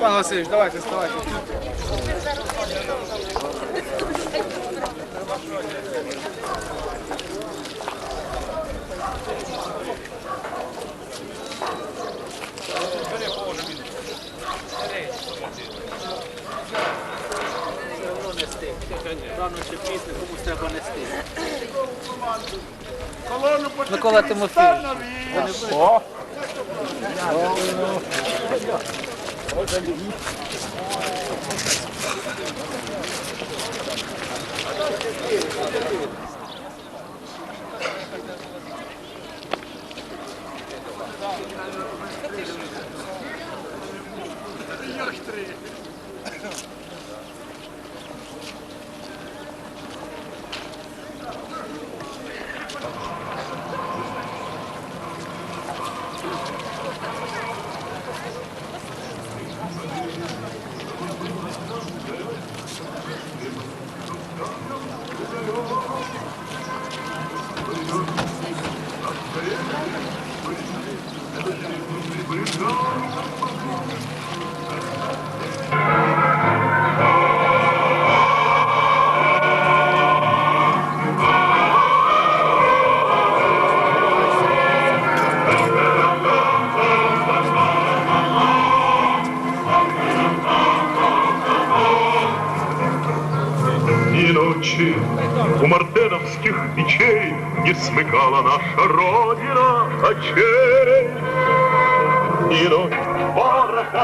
Пан Васильович, давайте, вставайте. Рано чи пізно комусь треба нести. Колону Микола Тимофійович. И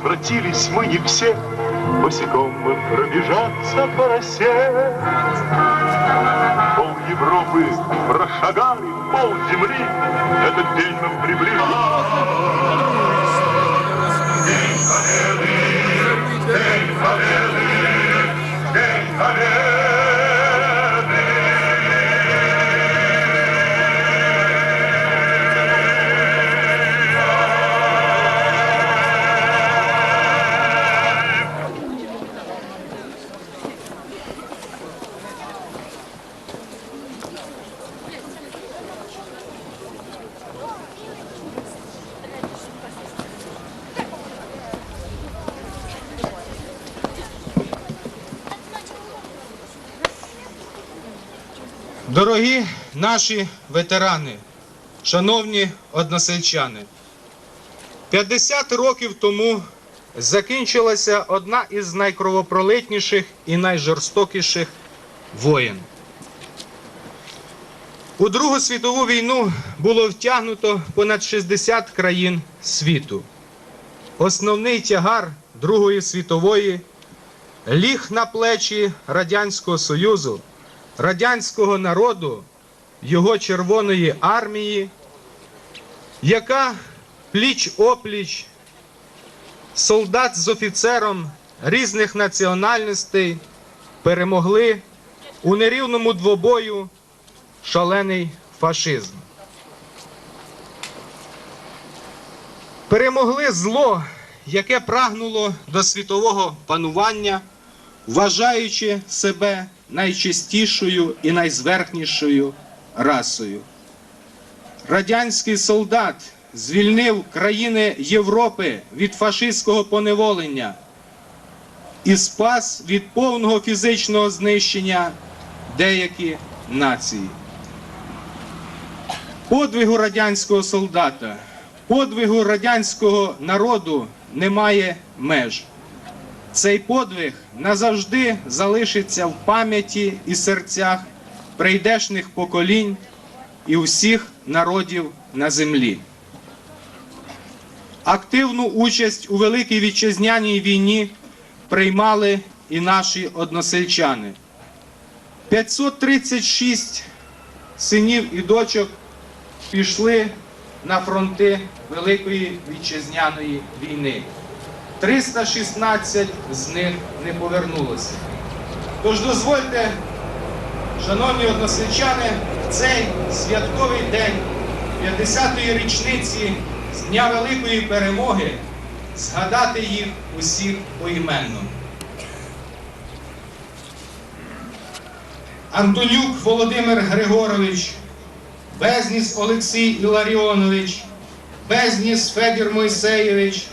Возвратились мы не все, Босиком мы пробежаться по росе. Пол Европы прошагали, пол земли Этот день нам приближал. Наші ветерани, шановні односельчани, 50 років тому закінчилася одна із найкровопролитніших і найжорстокіших воєн. У Другу світову війну було втягнуто понад 60 країн світу. Основний тягар Другої світової ліг на плечі Радянського Союзу радянського народу, його Червоної армії, яка пліч опліч солдат з офіцером різних національностей перемогли у нерівному двобою шалений фашизм. Перемогли зло, яке прагнуло до світового панування, вважаючи себе найчистішою і найзверхнішою расою. Радянський солдат звільнив країни Європи від фашистського поневолення і спас від повного фізичного знищення деякі нації. Подвигу радянського солдата, подвигу радянського народу немає меж. Цей подвиг назавжди залишиться в пам'яті і серцях прийдешних поколінь і усіх народів на землі. Активну участь у Великій Вітчизняній війні приймали і наші односельчани. 536 синів і дочок пішли на фронти Великої Вітчизняної війни. 316 з них не повернулося. Тож дозвольте, шановні односельчани, цей святковий день 50-ї річниці з Дня Великої Перемоги згадати їх усіх поіменно. Антонюк Володимир Григорович, Безніс Олексій Іларіонович, Безніс Федір Мойсеєвич,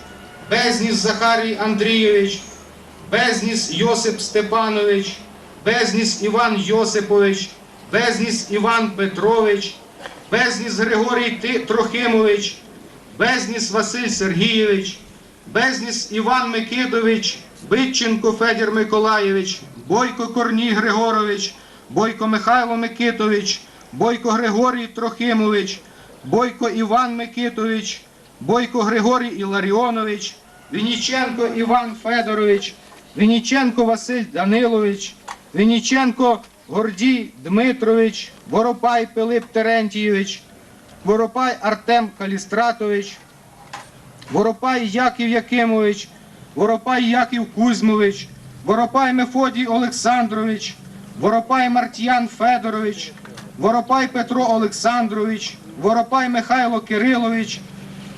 Безніс Захарій Андрійович, Безніс Йосип Степанович, Безніс Іван Йосипович, Безніс Іван Петрович, Безніс Григорій Трохимович, Безніс Василь Сергійович, Безніс Іван Микитович, Битченко Федір Миколаєвич, Бойко Корній Григорович, Бойко Михайло Микитович, Бойко Григорій Трохимович, Бойко Іван Микитович, Бойко Григорій Іларіонович, Вініченко Іван Федорович, Вініченко Василь Данилович, Вініченко Гордій Дмитрович, Воропай Пилип Терентійович, Воропай Артем Калістратович, Воропай Яків Якимович, Воропай Яків Кузьмович, Воропай Мефодій Олександрович, Воропай Мартьян Федорович, Воропай Петро Олександрович, Воропай Михайло Кирилович,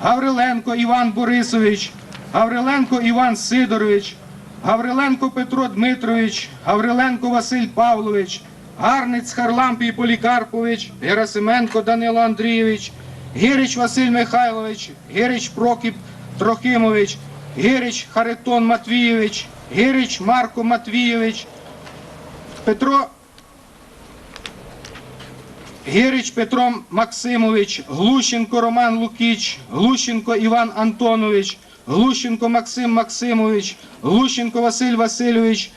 Гавриленко Іван Борисович, Гавриленко Іван Сидорович, Гавриленко Петро Дмитрович, Гавриленко Василь Павлович, Гарниць Харлампій Полікарпович, Герасименко Данило Андрійович, Гирич Василь Михайлович, Гирич Прокіп Трохимович, Гирич Харитон Матвійович, Гирич Марко Матвійович, Петро Гирич Петро Максимович, Глущенко Роман Лукіч, Глущенко Іван Антонович, Глущенко Максим Максимович, Глущенко Василь Васильович,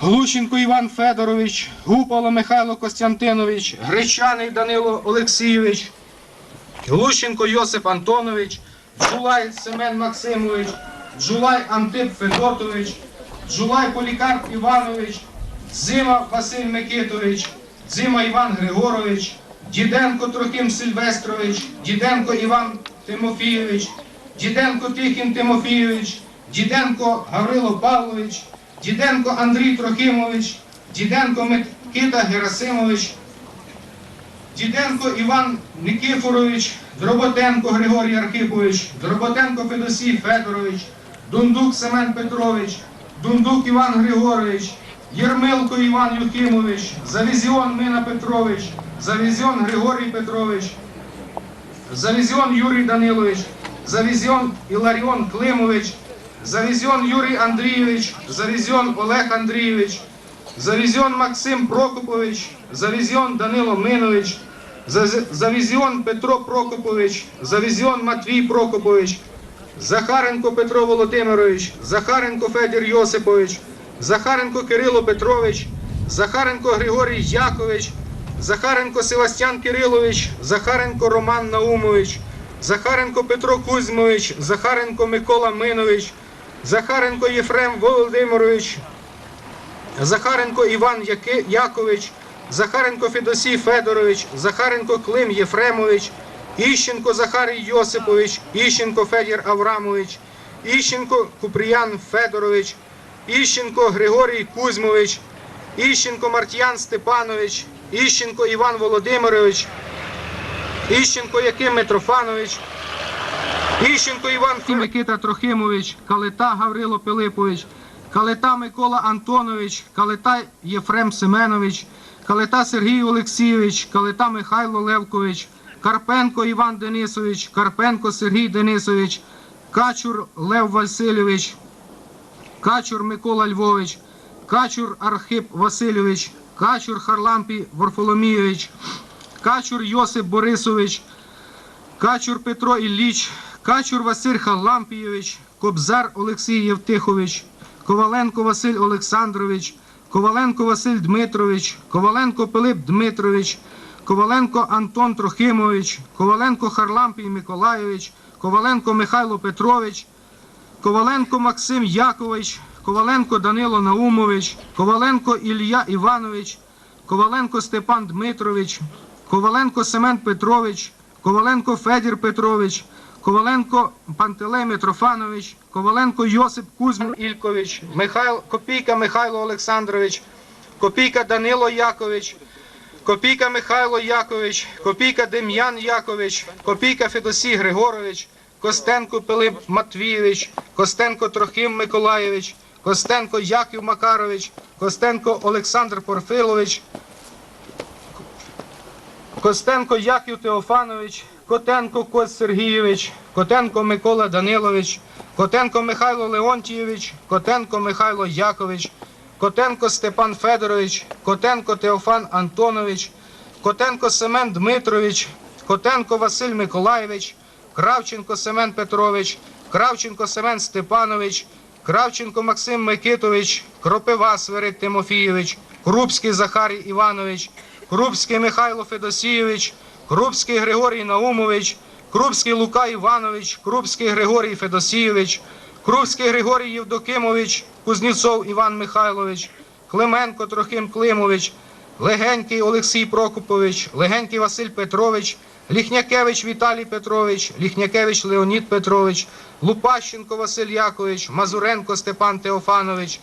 Глущенко Іван Федорович, Гупало Михайло Костянтинович, Гречаний Данило Олексійович, Глущенко Йосип Антонович, Джулай Семен Максимович, Джулай Антип Федотович, Джулай Полікарп Іванович, Зима Василь Микитович, Зима Іван Григорович, Діденко Трохим Сильвестрович, Діденко Іван Тимофійович, Діденко Тихін Тимофійович, Діденко Гаврило Павлович, Діденко Андрій Трохимович, Діденко Микита Герасимович, Діденко Іван Никифорович, Дроботенко Григорій Архипович, Дроботенко Федосій Федорович, Дундук Семен Петрович, Дундук Іван Григорович, Єрмилко Іван Юхимович, Завізіон Мина Петрович, Завізіон Григорій Петрович, Завізіон Юрій Данилович, Завізіон Іларіон Климович, Завізіон Юрій Андрійович, Завізіон Олег Андрійович, Завізіон Максим Прокопович, Завізіон Данило Минович, Завізіон Петро Прокопович, Завізіон Матвій Прокопович, Захаренко Петро Володимирович, Захаренко Федір Йосипович, Захаренко Кирило Петрович, Захаренко Григорій Якович, Захаренко Севастян Кирилович, Захаренко Роман Наумович, Захаренко Петро Кузьмович, Захаренко Микола Минович, Захаренко Єфрем Володимирович, Захаренко Іван Якович, Захаренко Федосій Федорович, Захаренко Клим Єфремович, Іщенко Захарій Йосипович, Іщенко Федір Аврамович, Іщенко Куприян Федорович, Іщенко Григорій Кузьмович, Іщенко Мартьян Степанович, Іщенко Іван Володимирович, Іщенко Яким Митрофанович, Іщенко Іван Микита Трохимович, Калита Гаврило Пилипович, Калита Микола Антонович, Калита Єфрем Семенович, Калита Сергій Олексійович, Калита Михайло Левкович, Карпенко Іван Денисович, Карпенко Сергій Денисович, Качур Лев Васильович, Качур Микола Львович, Качур Архип Васильович, Качур Харлампій Варфоломійович, Качур Йосип Борисович, Качур Петро Ілліч, Качур Василь Халампійович, Кобзар Олексій Євтихович, Коваленко Василь Олександрович, Коваленко Василь Дмитрович, Коваленко Пилип Дмитрович, Коваленко Антон Трохимович, Коваленко Харлампій Миколайович, Коваленко Михайло Петрович, Коваленко Максим Якович, Коваленко Данило Наумович, Коваленко Ілля Іванович, Коваленко Степан Дмитрович, Коваленко Семен Петрович, Коваленко Федір Петрович, Коваленко Пантелей Митрофанович, Коваленко Йосип Кузьмин Ількович, Михайло, Копійка Михайло Олександрович, Копійка Данило Якович, Копійка Михайло Якович, Копійка Дем'ян Якович, Копійка Федосій Григорович, Костенко Пилип Матвійович, Костенко Трохим Миколаєвич, Костенко Яків Макарович, Костенко Олександр Порфилович, Костенко Яків Теофанович, Котенко Кость Сергійович, Котенко Микола Данилович, Котенко Михайло Леонтійович, Котенко Михайло Якович, Котенко Степан Федорович, Котенко Теофан Антонович, Котенко Семен Дмитрович, Котенко Василь Миколаєвич, Кравченко Семен Петрович, Кравченко Семен Степанович, Кравченко Максим Микитович, Кропива Свирид Тимофійович, Крупський Захарій Іванович, Крупський Михайло Федосійович, Крупський Григорій Наумович, Крупський Лука Іванович, Крупський Григорій Федосійович, Крупський Григорій Євдокимович, Кузнєцов Іван Михайлович, Клименко Трохим Климович, Легенький Олексій Прокопович, Легенький Василь Петрович, Ліхнякевич Віталій Петрович, Ліхнякевич Леонід Петрович, Лупащенко Василь Якович, Мазуренко Степан Теофанович,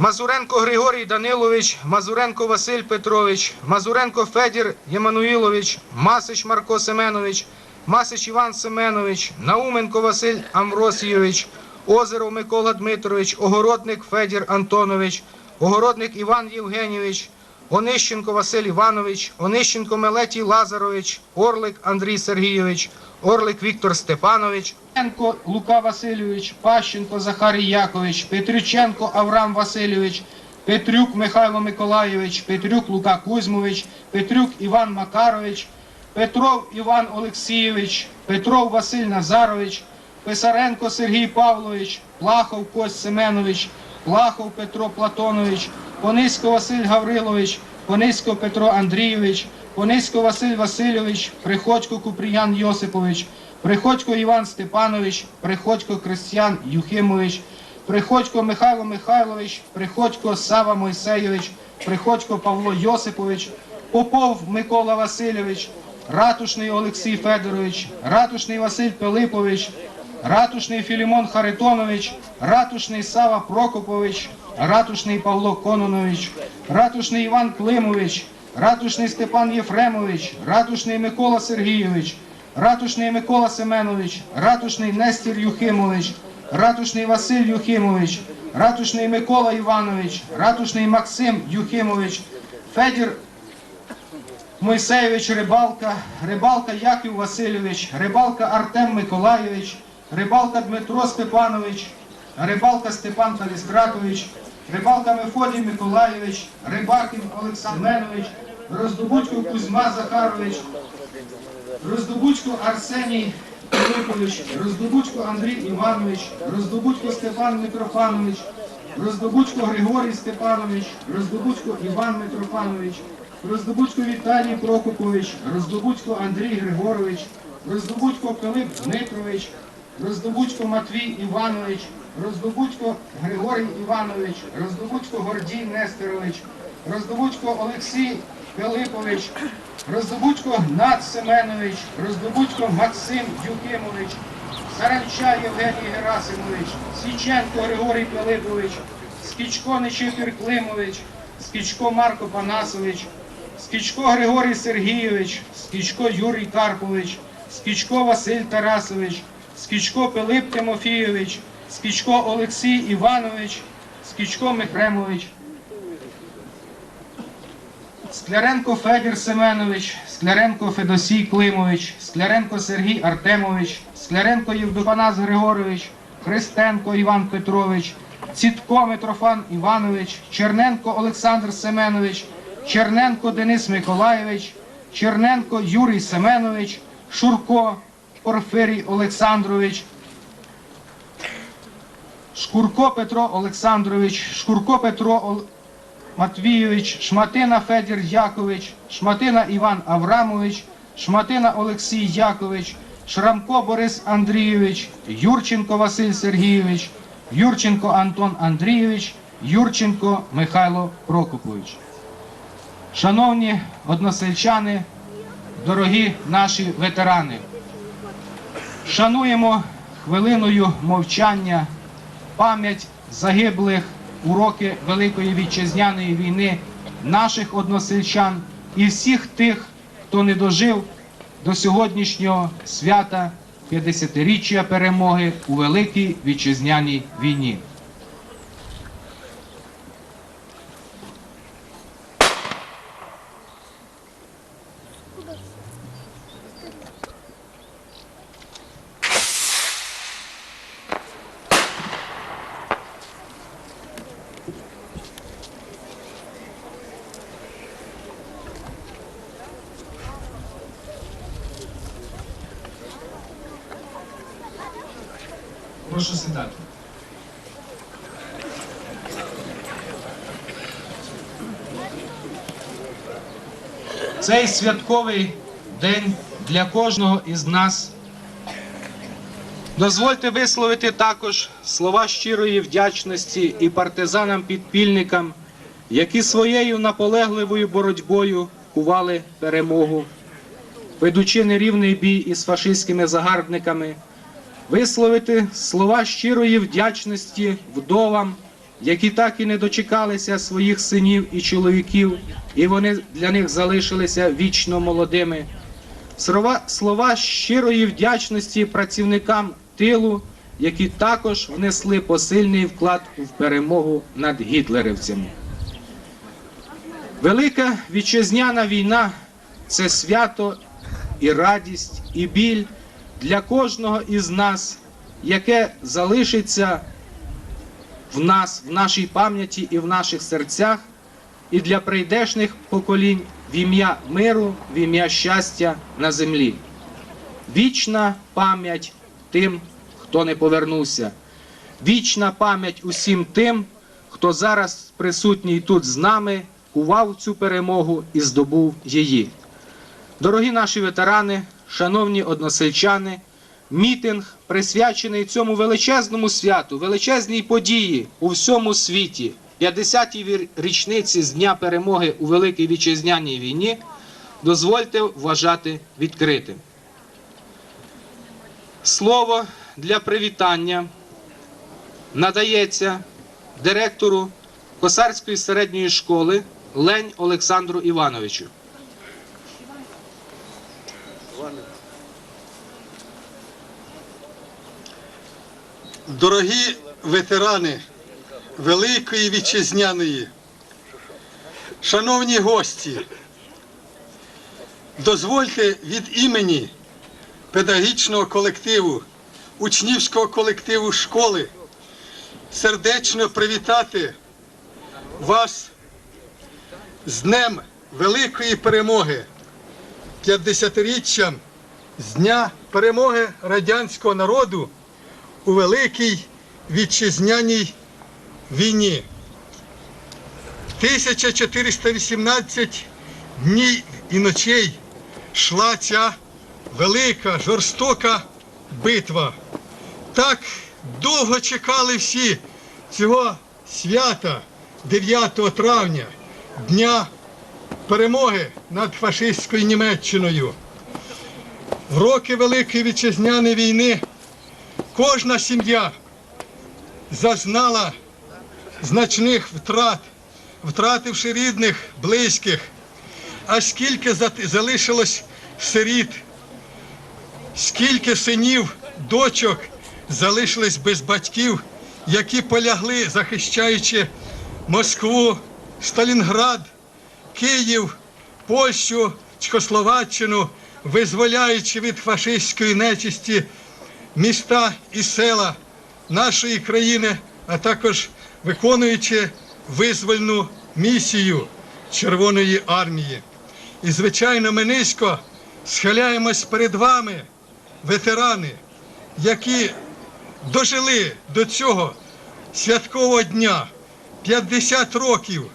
Мазуренко Григорій Данилович, Мазуренко Василь Петрович, Мазуренко Федір Ємануїлович, Масич Марко Семенович, Масич Іван Семенович, Науменко Василь Амросійович, Озеров Микола Дмитрович, Огородник Федір Антонович, Огородник Іван Євгенійович, Онищенко Василь Іванович, Онищенко Мелетій Лазарович, Орлик Андрій Сергійович, Орлик Віктор Степанович, Петренко Лука Васильович, Пащенко Захарій Якович, Петрюченко Авраам Васильович, Петрюк Михайло Миколайович, Петрюк Лука Кузьмович, Петрюк Іван Макарович, Петров Іван Олексійович, Петров Василь Назарович, Писаренко Сергій Павлович, Плахов Кость Семенович, Плахов Петро Платонович, Понисько Василь Гаврилович, Понисько Петро Андрійович, Понисько Василь Васильович, Приходько Куприян Йосипович, Приходько Іван Степанович, Приходько Крistян Юхимович, Приходько Михайло Михайлович, Приходько Сава Мойсейович, Приходько Павло Йосипович, Попов Микола Васильович, Ратушний Олексій Федорович, Ратушний Василь Пилипович, Ратушний Філімон Харитонович, Ратушний Сава Прокопович, Ратушний Павло Кононович, Ратушний Іван Климович, Ратушний Степан Єфремович, Ратушний Микола Сергійович, Ратушний Микола Семенович, Ратушний Нестір Юхимович, Ратушний Василь Юхимович, Ратушний Микола Іванович, Ратушний Максим Юхимович, Федір Мойсеєвич Рибалка, Рибалка Яків Васильович, Рибалка Артем Миколайович, Рибалка Дмитро Степанович, Рибалка Степан Калістратович, Рибалка Мефодій Миколайович, Рибакін Олександр Семенович, Роздобудько Кузьма Захарович, Роздобудько Арсеній Филиппович, Роздобудько Андрій Іванович, Роздобудько Степан Митрофанович, Роздобудько Григорій Степанович, Роздобудько Іван Митрофанович, Роздобудько Віталій Прокопович, Роздобудько Андрій Григорович, Роздобудько Пилип Дмитрович, Роздобудько Матвій Іванович, Роздобудько Григорій Іванович, Роздобудько Гордій Нестерович, Роздобудько Олексій Пилипович, Роздобудько Над Семенович, Роздобудько Максим Юкимович, Саранча Євгеній Герасимович, Січенко Григорій Пилипович, Скічко Нечипір Климович, Скічко Марко Панасович, Скічко Григорій Сергійович, Скічко Юрій Карпович, Скічко Василь Тарасович, Скічко Пилип Тимофійович, Скічко Олексій Іванович, Скічко Михремович, Скляренко Федір Семенович, Скляренко Федосій Климович, Скляренко Сергій Артемович, Скляренко Євдопанас Григорович, Христенко Іван Петрович, Цітко Митрофан Іванович, Черненко Олександр Семенович, Черненко Денис Миколаєвич, Черненко Юрій Семенович, Шурко Порфирій Олександрович, Шкурко Петро Олександрович, Шкурко Петро. Матвійович, Шматина Федір Якович, Шматина Іван Аврамович, Шматина Олексій Якович, Шрамко Борис Андрійович, Юрченко Василь Сергійович, Юрченко Антон Андрійович, Юрченко Михайло Прокопович. Шановні односельчани, дорогі наші ветерани, шануємо хвилиною мовчання пам'ять загиблих у роки Великої Вітчизняної війни наших односельчан і всіх тих, хто не дожив до сьогоднішнього свята 50-річчя перемоги у Великій Вітчизняній війні. Сідати. Цей святковий день для кожного із нас. Дозвольте висловити також слова щирої вдячності і партизанам-підпільникам, які своєю наполегливою боротьбою кували перемогу, ведучи нерівний бій із фашистськими загарбниками висловити слова щирої вдячності вдовам, які так і не дочекалися своїх синів і чоловіків, і вони для них залишилися вічно молодими. Слова, слова щирої вдячності працівникам тилу, які також внесли посильний вклад в перемогу над гітлерівцями. Велика вітчизняна війна це свято і радість, і біль для кожного із нас, яке залишиться в нас, в нашій пам'яті і в наших серцях, і для прийдешних поколінь в ім'я миру, в ім'я щастя на землі. Вічна пам'ять тим, хто не повернувся. Вічна пам'ять усім тим, хто зараз присутній тут з нами, кував цю перемогу і здобув її. Дорогі наші ветерани, шановні односельчани, мітинг присвячений цьому величезному святу, величезній події у всьому світі, 50-й річниці з Дня перемоги у Великій Вітчизняній війні, дозвольте вважати відкритим. Слово для привітання надається директору Косарської середньої школи Лень Олександру Івановичу. Дорогі ветерани Великої Вітчизняної, шановні гості, дозвольте від імені педагогічного колективу, учнівського колективу школи сердечно привітати вас з Днем Великої перемоги, 50-річчям з Дня перемоги радянського народу у Великій Вітчизняній війні. 1418 днів і ночей йшла ця велика, жорстока битва. Так довго чекали всі цього свята 9 травня, Дня перемоги над фашистською Німеччиною. В роки Великої Вітчизняної війни Кожна сім'я зазнала значних втрат, втративши рідних, близьких. А скільки залишилось сиріт, скільки синів, дочок залишились без батьків, які полягли, захищаючи Москву, Сталінград, Київ, Польщу, Чехословаччину, визволяючи від фашистської нечисті міста і села нашої країни, а також виконуючи визвольну місію Червоної армії. І, звичайно, ми низько схиляємось перед вами, ветерани, які дожили до цього святкового дня. 50 років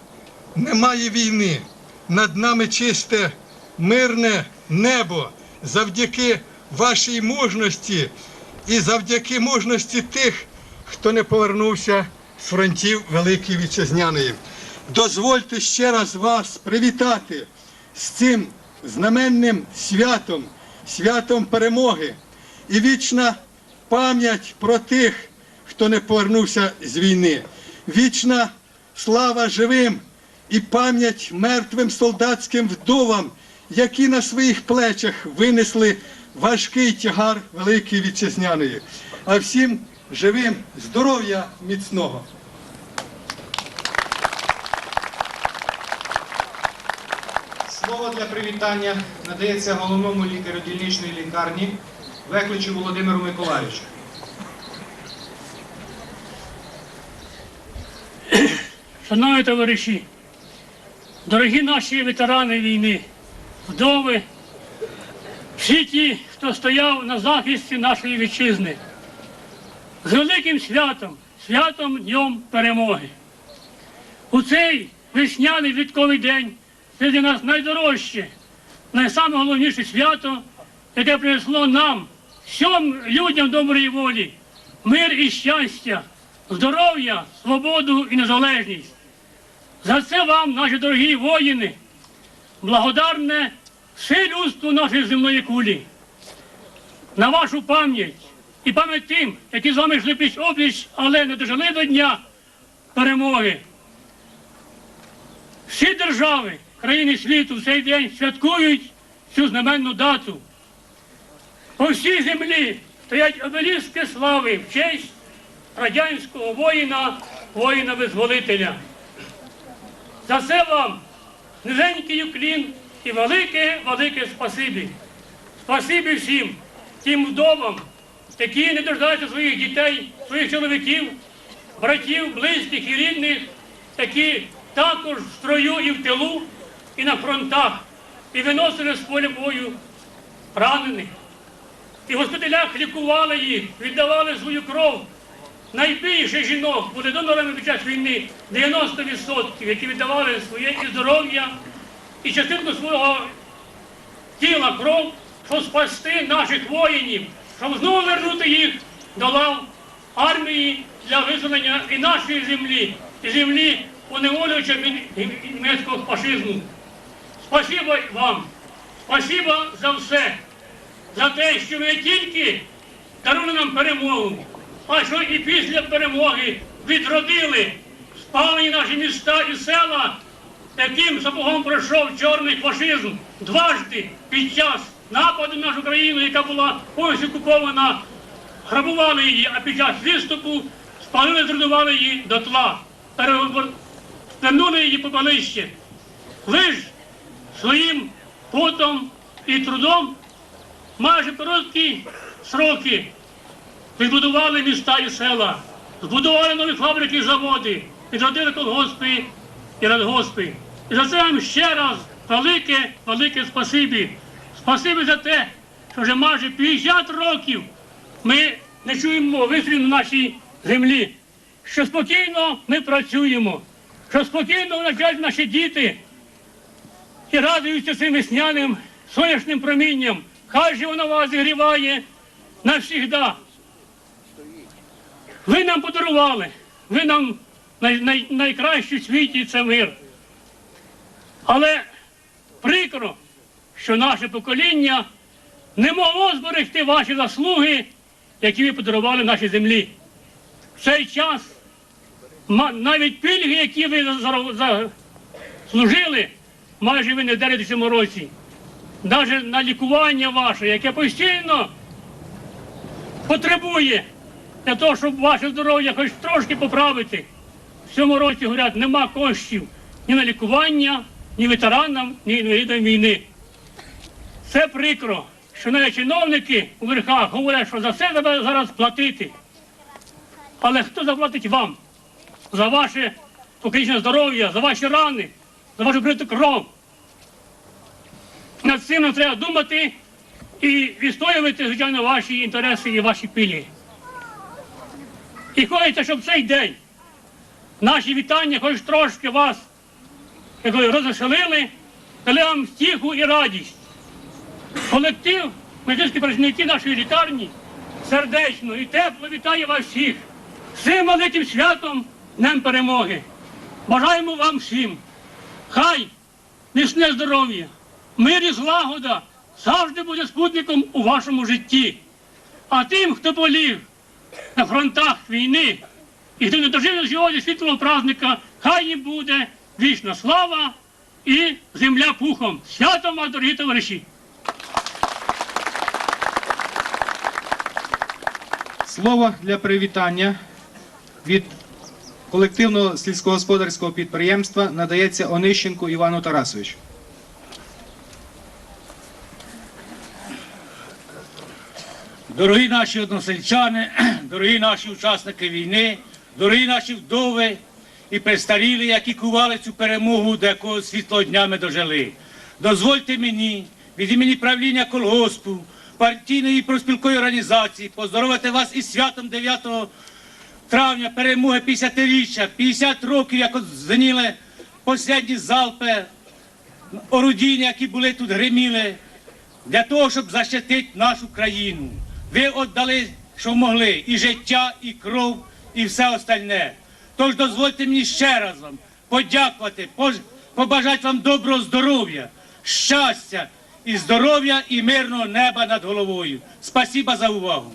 немає війни. Над нами чисте мирне небо завдяки вашій мужності і завдяки мужності тих, хто не повернувся з фронтів Великої Вітчизняної. Дозвольте ще раз вас привітати з цим знаменним святом, святом перемоги і вічна пам'ять про тих, хто не повернувся з війни. Вічна слава живим і пам'ять мертвим солдатським вдовам, які на своїх плечах винесли важкий тягар Великої Вітчизняної. А всім живим здоров'я міцного. Слово для привітання надається головному лікарю дільничної лікарні Векличу Володимиру Миколаївичу. Шановні товариші, дорогі наші ветерани війни, вдови, всі ті, хто стояв на захисті нашої вітчизни, з великим святом, святом Днем Перемоги. У цей весняний відковий день це для нас найдорожче, найсамоголовніше свято, яке принесло нам, всім людям доброї волі, мир і щастя, здоров'я, свободу і незалежність. За це вам, наші дорогі воїни, благодарне все людство нашої земної кулі. На вашу пам'ять і пам'ять тим, які з вами йшли пліч опліч, але не дожили до дня перемоги. Всі держави, країни світу в цей день святкують цю знаменну дату. По всій землі стоять обеліски слави в честь радянського воїна, воїна-визволителя. За це вам низенький уклін і велике, велике спасибі. Спасибі всім тим вдовам, які не дождаються своїх дітей, своїх чоловіків, братів, близьких і рідних, які також в строю і в тилу, і на фронтах, і виносили з поля бою ранених. І в госпіталях лікували їх, віддавали свою кров. Найбільше жінок були донорами під час війни 90%, які віддавали своє і здоров'я і частинку свого тіла кров, щоб спасти наших воїнів, щоб знову вернути їх до лав армії для визволення і нашої землі, і землі поневолювача німецького фашизму. Спасибо вам, спасибо за все, за те, що ви тільки дарули нам перемогу, а що і після перемоги відродили спалені наші міста і села, яким сапогом пройшов чорний фашизм дважди під час нападу на нашу країну, яка була повністю окупована, грабували її, а під час відступу спалили, зруйнували її до тла, перевернули її попелище. Ви ж своїм потом і трудом майже короткі сроки відбудували міста і села, збудували нові фабрики і заводи, відродили колгоспи і радгоспи. І за це вам ще раз велике, велике спасибі. Спасибі за те, що вже майже 50 років ми не чуємо вистрілів на нашій землі, що спокійно ми працюємо, що спокійно навчають наші діти і радуються цим весняним сонячним промінням. Хай же воно вас зігріває навсігда. Ви нам подарували, ви нам най, най, найкращий в світі це мир. Але прикро, що наше покоління не могло зберегти ваші заслуги, які ви подарували нашій землі. В цей час навіть пільги, які ви за- заслужили, майже ви не вдарите в цьому році. Навіть на лікування ваше, яке постійно потребує для того, щоб ваше здоров'я хоч трошки поправити. В цьому році, говорять, нема коштів ні на лікування, ні ветеранам, ні інвалідам війни. Це прикро, що навіть чиновники у верхах говорять, що за це треба зараз платити. Але хто заплатить вам за ваше покрічне здоров'я, за ваші рани, за вашу приту кров? Над цим нам треба думати і відстоювати, звичайно, ваші інтереси і ваші пилі. І хочеться, щоб цей день наші вітання хоч трошки вас розвеселили, дали вам втіху і радість. Колектив медичні працівники нашої лікарні сердечно і тепло вітаю вас всіх цим великим святом Днем Перемоги. Бажаємо вам всім. Хай міцне здоров'я, мир і злагода завжди буде спутником у вашому житті. А тим, хто полів на фронтах війни і хто не дожив до сьогодні світлого праздника, хай їм буде вічна слава і земля пухом. Святом вас, дорогі товариші! Слово для привітання від колективного сільськогосподарського підприємства надається Онищенку Івану Тарасовичу. Дорогі наші односельчани, дорогі наші учасники війни, дорогі наші вдови і престарілі, які кували цю перемогу, до якого світлого дня ми дожили. Дозвольте мені від імені правління колгоспу, партійної проспілкової організації поздоровити вас із святом 9 травня перемоги 50-річчя, 50 років, як от зганіли останні залпи орудійні, які були тут гриміли, для того, щоб захистити нашу країну. Ви віддали, що могли, і життя, і кров, і все остальне. Тож дозвольте мені ще раз вам подякувати, побажати вам доброго здоров'я, щастя і здоров'я і мирного неба над головою. Спасіба за увагу.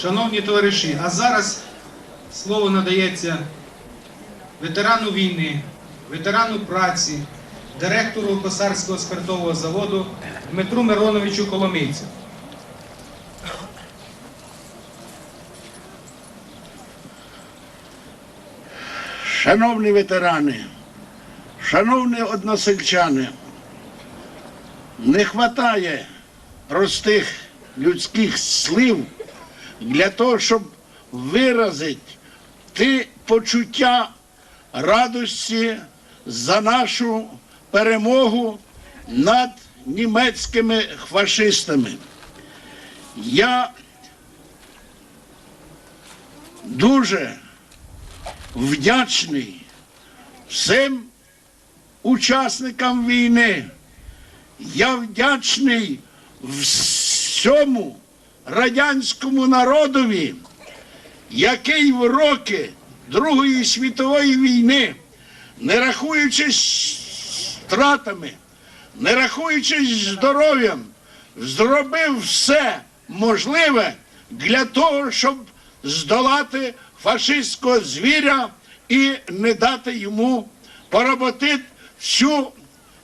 Шановні товариші, а зараз слово надається ветерану війни, ветерану праці, директору Косарського спиртового заводу Дмитру Мироновичу Коломийцю. Шановні ветерани, шановні односельчани, не вистачає простих людських слів для того, щоб виразити ті почуття радості за нашу перемогу над німецькими фашистами. Я дуже вдячний всім учасникам війни. Я вдячний всьому радянському народові, який в роки Другої світової війни, не рахуючись втратами, не рахуючись здоров'ям, зробив все можливе для того, щоб здолати фашистського звіря і не дати йому поработити всю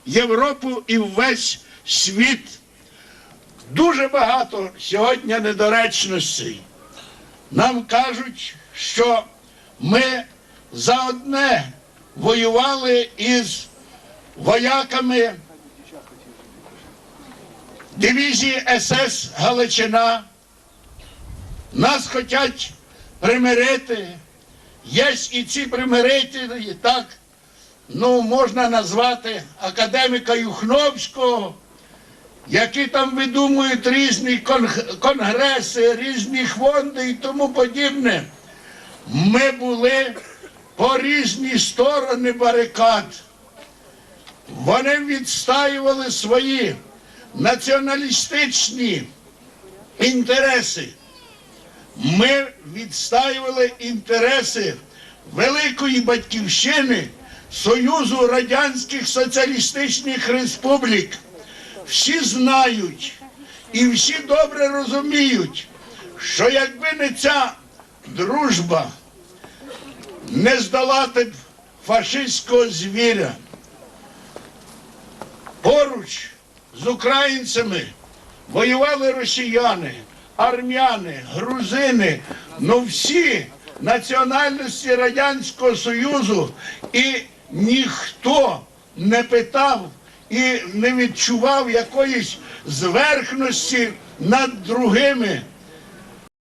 Європу і весь світ. Дуже багато сьогодні недоречностей. Нам кажуть, що ми за одне воювали із вояками дивізії СС Галичина. Нас хочуть примирити. Є і ці примирителі, так, ну, можна назвати академіка Юхновського, які там видумують різні конгреси, різні фонди і тому подібне. Ми були по різні сторони барикад. Вони відстаювали свої націоналістичні інтереси. Ми відстаювали інтереси великої батьківщини Союзу Радянських Соціалістичних Республік. Всі знають і всі добре розуміють, що якби не ця дружба, не здолати б фашистського звіря. Поруч з українцями воювали росіяни, армяни, грузини, ну всі національності Радянського Союзу, і ніхто не питав і не відчував якоїсь зверхності над другими.